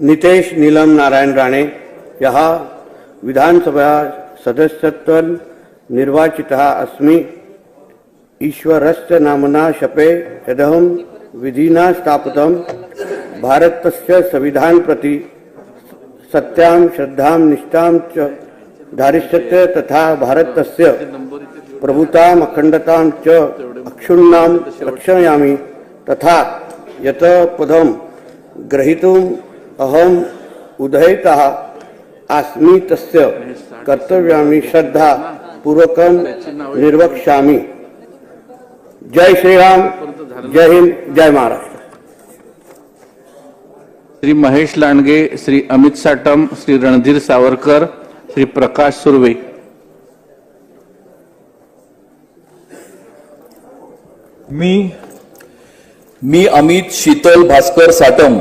नितेश नीलम नारायण राणे यः विधानसभा सदस्यत्वं निर्वाचितः अस्मि। ईश्वरस्य नाम्ना शपे यदहं विधिना स्थापितं भारतस्य संविधान प्रति सत्यां, श्रद्धां, निष्ठां च धारिष्यते तथा भारतस्य प्रभुताम् अखण्डतां च अक्षुण्णां रक्षयामि तथा यत पदं ग्रहीतुम् अहम् उदयितः अस्मि तस्य कर्तव्यामि श्रद्धा पूर्वकं निर्वक्ष्यामि। जय श्रीराम जय हिंद जय महाराष्ट्र। श्री महेश लांडगे श्री अमित साटम श्री रणधीर सावरकर श्री प्रकाश सुर्वे। मी मी अमित शीतल भास्कर साटम।